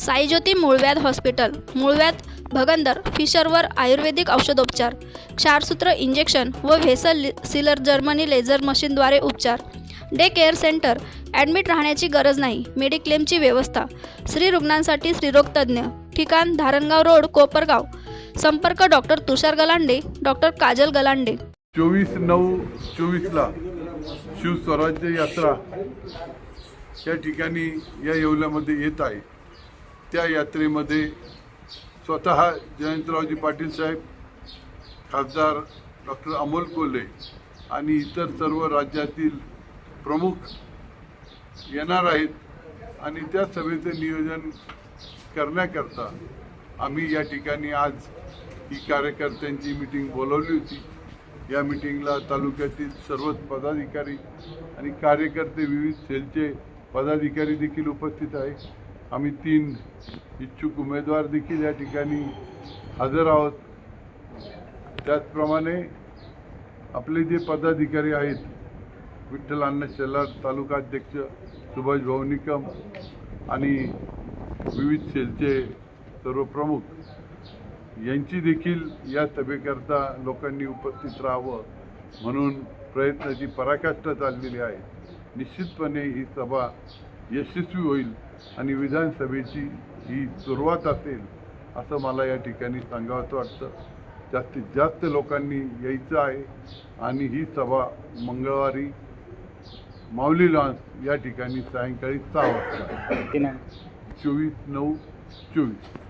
साईज्योती मूळव्याध हॉस्पिटल मूळव्याध भगंदर फिशरवर आयुर्वेदिक औषधोपचार क्षारसूत्र इंजेक्शन व व्हेसल सिलर जर्मनी लेझर मशीनद्वारे उपचार. डे केअर सेंटर ॲडमिट राहण्याची गरज नाही मेडिक्लेमची व्यवस्था. स्त्री रुग्णांसाठी स्त्रीरोगतज्ञ ठिकाण धारणगाव रोड कोपरगाव. संपर्क डॉक्टर तुषार गलांडे डॉक्टर काजल गलांडे. चोवीस नऊ चोवीसला शिवस्वराज्य यात्रा या ठिकाणी या येवल्यामध्ये येत आहे. त्या यात्रेमध्ये स्वतः जयंतरावजी पाटील साहेब खासदार डॉक्टर अमोल कोल्हे आणि इतर सर्व राज्यातील प्रमुख येणार आहेत आणि त्या सभेचं नियोजन करण्याकरता आम्ही या ठिकाणी आज ही कार्यकर्त्यांची मिटिंग बोलवली होती. या मिटिंगला तालुक्यातील सर्वच पदाधिकारी आणि कार्यकर्ते विविध सेलचे पदाधिकारी देखील उपस्थित आहेत. आम्ही तीन इच्छुक उमेदवार देखील या ठिकाणी हजर आहोत. त्याचप्रमाणे आपले जे पदाधिकारी आहेत विठ्ठल अन्न शेलार तालुका अध्यक्ष सुभाष भाऊ निकम आणि विविध सेलचे सर्व प्रमुख यांची देखील या सभेकरता लोकांनी उपस्थित राहावं म्हणून प्रयत्नाची पराकाष्ठा चाललेली आहे. निश्चितपणे ही सभा यशस्वी होईल आणि विधानसभेची ही सुरुवात असेल असं मला या ठिकाणी सांगावंसं वाटतं. जास्तीत जास्त लोकांनी यायचं आहे आणि ही सभा मंगळवारी माऊली लॉन्स या ठिकाणी सायंकाळी सहा वाजता. चोवीस नऊ चोवीस.